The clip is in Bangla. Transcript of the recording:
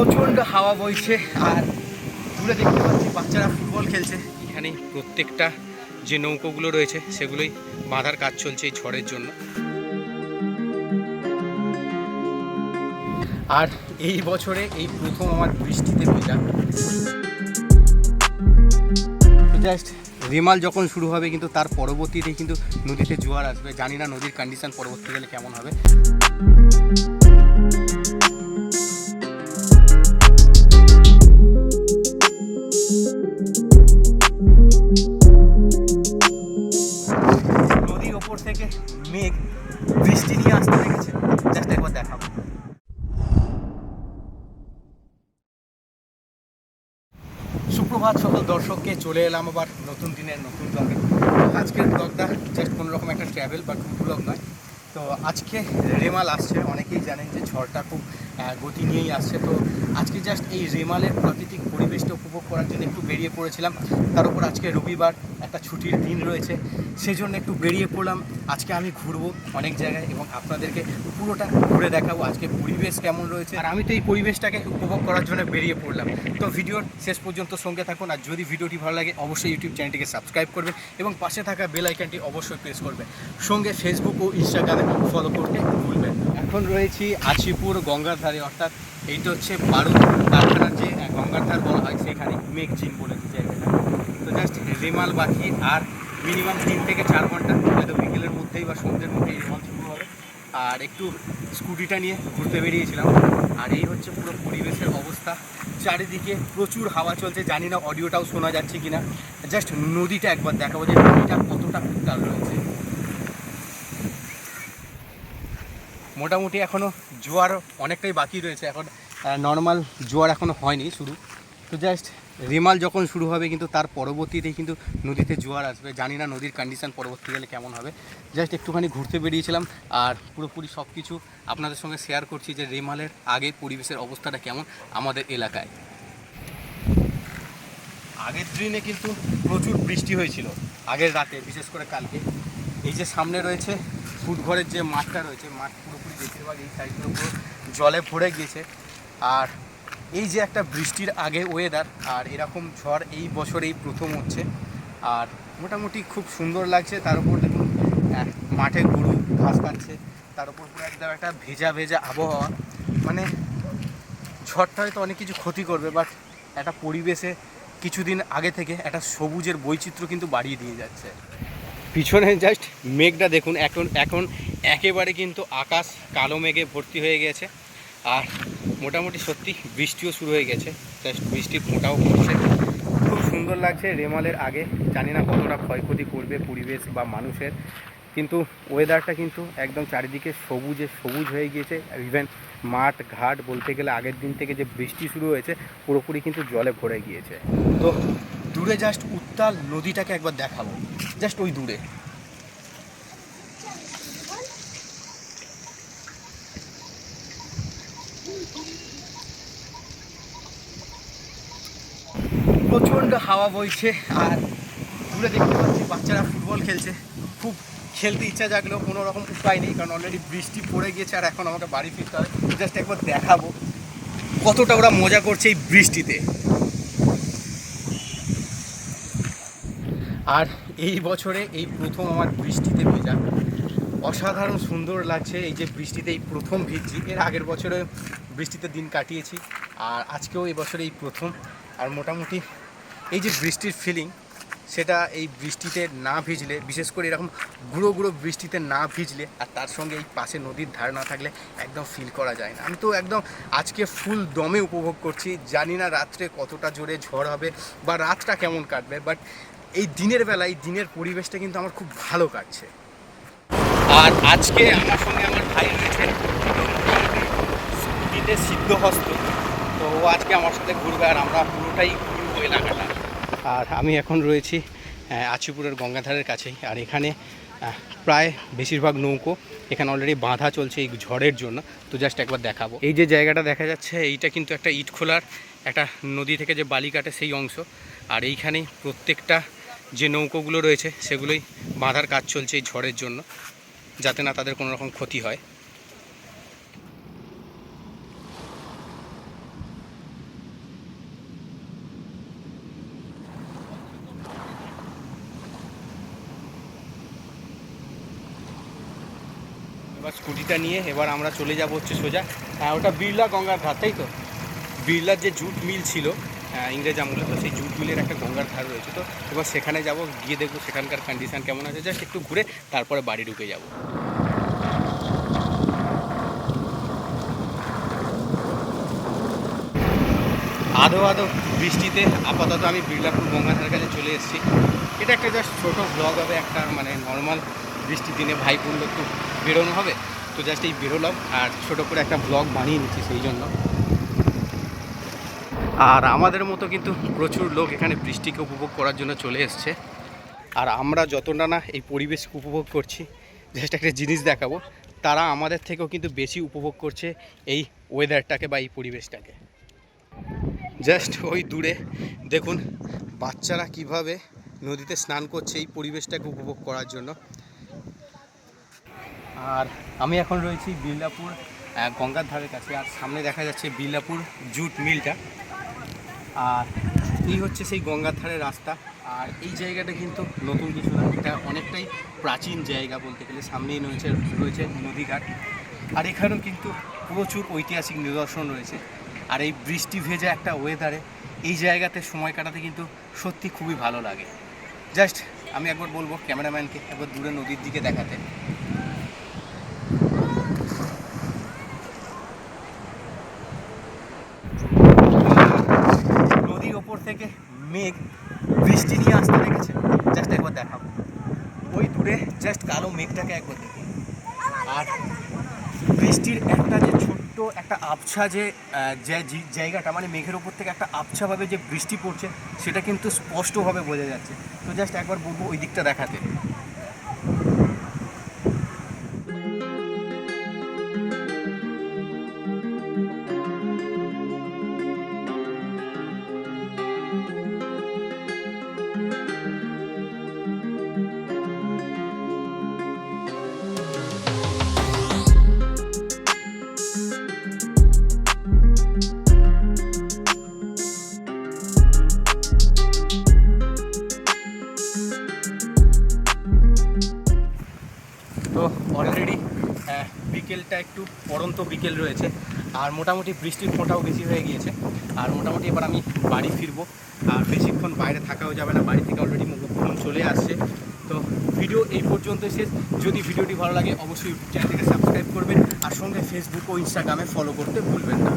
প্রচণ্ড হাওয়া বইছে আর দূরে দেখতে পাচ্ছি বাচ্চারা ফুটবল খেলছে। এখানে প্রত্যেকটা যে নৌকোগুলো রয়েছে সেগুলোই বাঁধার কাজ চলছে এই ঝড়ের জন্য। আর এই বছরে এই প্রথম আমার বৃষ্টিতে ভেজা। জাস্ট রিমাল যখন শুরু হবে কিন্তু তার পরবর্তীতে কিন্তু নদীতে জোয়ার আসবে। জানি না নদীর কন্ডিশন পরবর্তীকালে কেমন হবে। সুপ্রভাত সকল দর্শককে, চলে এলাম আবার নতুন দিনের নতুন ব্লগে আজকের ব্লগটা জাস্ট কোনো রকম একটা ট্র্যাভেল বা ব্লগ নয়। তো আজকে রেমাল আসছে, অনেকেই জানেন যে ঝড়টা খুব গতি নিয়েই আসছে। তো আজকে জাস্ট এই রেমালের প্রাকৃতিক পরিবেশটা উপভোগ করার জন্য একটু বেরিয়ে পড়েছিলাম। তার উপর আজকে রবিবার একটা ছুটির দিন রয়েছে সেই জন্য একটু বেরিয়ে পড়লাম। আজকে আমি ঘুরবো অনেক জায়গায় এবং আপনাদেরকে পুরোটা ঘুরে দেখাবো আজকে পরিবেশ কেমন রয়েছে। আর আমি তো এই পরিবেশটাকে উপভোগ করার জন্য বেরিয়ে পড়লাম। তো ভিডিওর শেষ পর্যন্ত সঙ্গে থাকুন, আর যদি ভিডিওটি ভালো লাগে, অবশ্যই ইউটিউব চ্যানেলটিকে সাবস্ক্রাইব করবেন এবং পাশে থাকা বেল আইকনটি অবশ্যই প্রেস করবেন। সঙ্গে ফেসবুক ও ইনস্টাগ্রামে ফলো করতে ভুলবেন এখন রয়েছি আছিপুর গঙ্গার ধারে অর্থাৎ এইটা হচ্ছে বারুদ কারখানার যে গঙ্গার ধার বলা হয় সেখানে মেঘজিন বলে যে জায়গাটা। তো জাস্ট রেমাল বাকি আর মিনিমাম তিন থেকে চার ঘণ্টা। হয়তো বিকেলের মধ্যেই বা সন্ধ্যের মধ্যেই রেমাল শুরু হবে। আর একটু স্কুটিটা নিয়ে ঘুরতে বেরিয়েছিলাম। আর এই হচ্ছে পুরো পরিবেশের অবস্থা। চারিদিকে প্রচুর হাওয়া চলছে। জানি না অডিওটাও শোনা যাচ্ছে কিনা। জাস্ট নদীটা একবার দেখাবো যে নদীটা কতটা রয়েছে। মোটামুটি এখনও জোয়ার অনেকটাই বাকি রয়েছে। এখন নর্মাল জোয়ার এখনও হয়নি শুরু। তো জাস্ট রেমাল যখন শুরু হবে কিন্তু তার পরবর্তীতেই কিন্তু নদীতে জোয়ার আসবে। জানি না নদীর কন্ডিশন পরবর্তীকালে কেমন হবে। জাস্ট একটুখানি ঘুরতে বেরিয়েছিলাম আর পুরোপুরি সব কিছু আপনাদের সঙ্গে শেয়ার করছি যে রেমালের আগে পরিবেশের অবস্থাটা কেমন আমাদের এলাকায়। আগের দিনে কিন্তু প্রচুর বৃষ্টি হয়েছিল, আগের রাতে, বিশেষ করে কালকে। এই যে সামনে রয়েছে ফুটঘরের যে মাঠটা রয়েছে, মাঠ পুরোপুরি বেশিরভাগ এই সাইডগুলো পুরো জলে ভরে গিয়েছে। আর এই যে একটা বৃষ্টির আগে ওয়েদার আর এরকম ঝড় এই বছর এই প্রথম হচ্ছে। আর মোটামুটি খুব সুন্দর লাগছে, তার উপর দেখুন মাঠে গরু ঘাস খাচ্ছে তার উপর পুরো একদম একটা ভেজা ভেজা আবহাওয়া। মানে ঝড়টা হয়তো অনেক কিছু ক্ষতি করবে বাট একটা পরিবেশে কিছুদিন আগে থেকে একটা সবুজের বৈচিত্র্য কিন্তু বাড়িয়ে দিয়ে যাচ্ছে। পিছনে জাস্ট মেঘটা দেখুন, এখন এখন একেবারে কিন্তু আকাশ কালো মেঘে ভর্তি হয়ে গেছে। আর মোটামুটি সত্যি বৃষ্টিও শুরু হয়ে গেছে। জাস্ট বৃষ্টির ফোঁটাও পড়ছে। খুব সুন্দর লাগছে রেমালের আগে। জানি না কতটা ক্ষয়ক্ষতি করবে পরিবেশ বা মানুষের। কিন্তু ওয়েদারটা কিন্তু একদম চারিদিকে সবুজে সবুজ হয়ে গিয়েছে। ইভেন মাঠ, ঘাট বলতে গেলে আগের দিন থেকে যে বৃষ্টি শুরু হয়েছে, পুরোপুরি কিন্তু জলে ভরে গিয়েছে। তো দূরে জাস্ট উত্তাল নদীটাকে একবার দেখাবো। জাস্ট ওই দূরে। প্রচণ্ড হাওয়া বইছে আর দূরে দেখতে পাচ্ছি বাচ্চারা ফুটবল খেলছে। খুব খেলতে ইচ্ছা জাগলেও কোনো রকম উপায় নেই, কারণ অলরেডি বৃষ্টি পড়ে গিয়েছে আর এখন আমাকে বাড়ি ফিরতে হবে। জাস্ট একবার দেখাবো কতটা ওরা মজা করছে এই বৃষ্টিতে। আর এই বছরে এই প্রথম আমার বৃষ্টিতে ভেজা। অসাধারণ সুন্দর লাগছে এই যে বৃষ্টিতে এই প্রথম ভিজছি। এর আগের বছরে বৃষ্টিতে দিন কাটিয়েছি, আর আজকেও এই বছরে এই প্রথম। আর মোটামুটি এই যে বৃষ্টির ফিলিং সেটা এই বৃষ্টিতে না ভিজলে, বিশেষ করে এরকম গুঁড়ো গুঁড়ো বৃষ্টিতে না ভিজলে, আর তার সঙ্গে এই পাশে নদীর ধার না থাকলে একদম ফিল করা যায় না। আমি তো একদম আজকে ফুল দমে উপভোগ করছি। জানি না রাত্রে কতটা জোরে ঝড় হবে বা রাতটা কেমন কাটবে বাট এই দিনের বেলায়, দিনের পরিবেশটা কিন্তু আমার খুব ভালো কাটছে। আর আজকে আমার সঙ্গে আমার ভাই রয়েছে স্কুটিতে সিদ্ধহস্ত। তো ও আজকে আমার সাথে ঘুরবে আর আমরা পুরোটাই ঘুরবো এলাকাটা। আর আমি এখন রয়েছি আচিপুরের গঙ্গাধারের কাছেই। আর এখানে প্রায় বেশিরভাগ নৌকো এখানে অলরেডি বাঁধা চলছে এই ঝড়ের জন্য। তো জাস্ট একবার দেখাবো। এই যে জায়গাটা দেখা যাচ্ছে, এইটা কিন্তু একটা ইট খোলার, একটা নদী থেকে যে বালি কাটে সেই অংশ। আর এইখানেই প্রত্যেকটা যে নৌকোগুলো রয়েছে সেগুলোই বাঁধার কাজ চলছে এই ঝড়ের জন্য, যাতে না তাদের কোনো রকম ক্ষতি হয়। এবার স্কুটিটা নিয়ে এবার আমরা চলে যাব হচ্ছে সোজা। হ্যাঁ ওটা বিড়লা গঙ্গার ঘাট, তাই তো? বিড়লার যে জুট মিল ছিল ইংরেজ আমলে তো সেই জুট মিলের একটা গঙ্গার ধার রয়েছে তো। এবার সেখানে যাব, গিয়ে দেখব সেখানকার কন্ডিশন কেমন আছে। জাস্ট একটু ঘুরে তারপরে বাড়ি ঢুকে যাব। আধো আধো বৃষ্টিতে আপাতত আমি বিড়লাপুর গঙ্গাধার কাছে চলে এসেছি। এটা একটা জাস্ট ছোটো ব্লগ হবে, একটা মানে নর্মাল বৃষ্টির দিনে ভাই বোনদের একটু বেরোনো হবে? তো জাস্ট এই বেরোলাম, আর ছোটো করে একটা ব্লগ বানিয়ে নিচ্ছি সেই জন্য। আর আমাদের মতো কিন্তু প্রচুর লোক এখানে বৃষ্টিকে উপভোগ করার জন্য চলে এসছে। আর আমরা যতটা না এই পরিবেশকে উপভোগ করছি জাস্ট একটা জিনিস দেখাবো, তারা আমাদের থেকেও কিন্তু বেশি উপভোগ করছে এই ওয়েদারটাকে বা এই পরিবেশটাকে। জাস্ট ওই দূরে দেখুন, বাচ্চারা কীভাবে নদীতে স্নান করছে এই পরিবেশটাকে উপভোগ করার জন্য। আর আমি এখন রয়েছি বিল্লাপুর গঙ্গার ধারের কাছে, আর সামনে দেখা যাচ্ছে বিল্লাপুর জুট মিলটা। আর এই হচ্ছে সেই গঙ্গার ধারের রাস্তা। আর এই জায়গাটা কিন্তু নতুন কিছু না, এটা অনেকটাই প্রাচীন জায়গা বলতে গেলে, সামনেই রয়েছে রয়েছে নদীঘাট। আর এখানেও কিন্তু প্রচুর ঐতিহাসিক নিদর্শন রয়েছে। আর এই বৃষ্টি ভেজা একটা ওয়েদারে এই জায়গাতে সময় কাটাতে কিন্তু সত্যি খুবই ভালো লাগে। জাস্ট আমি একবার বলব ক্যামেরাম্যানকে, একবার দূরে নদীর দিকে দেখাতে। মেঘ বৃষ্টি নিয়ে আসতে দেখেছে জাস্ট একবার দেখাবো ওই দূরে জাস্ট কালো মেঘটাকে একবার দেখুন আর বৃষ্টির একটা যে ছোট্ট একটা আবছা যে জায়গাটা মানে মেঘের ওপর থেকে একটা আবছাভাবে যে বৃষ্টি পড়ছে, সেটা কিন্তু স্পষ্টভাবে বোঝা যাচ্ছে। তো জাস্ট একবার বলব ওই দিকটা দেখাতে। একটু পড়ন্ত বিকেল রয়েছে, আর মোটামুটি বৃষ্টির ফোঁটাও বেশি হয়ে গিয়েছে। আর মোটামুটি এবার আমি বাড়ি ফিরবো। আর বেশিক্ষণ বাইরে থাকাও যাবে না, বাড়ি থেকে অলরেডি ফোন চলে আসছে। তো ভিডিও এই পর্যন্ত শেষ। যদি ভিডিওটি ভালো লাগে, অবশ্যই চ্যানেলটিকে সাবস্ক্রাইব করবেন। আর সঙ্গে ফেসবুক ও ইনস্টাগ্রামে ফলো করতে ভুলবেন না।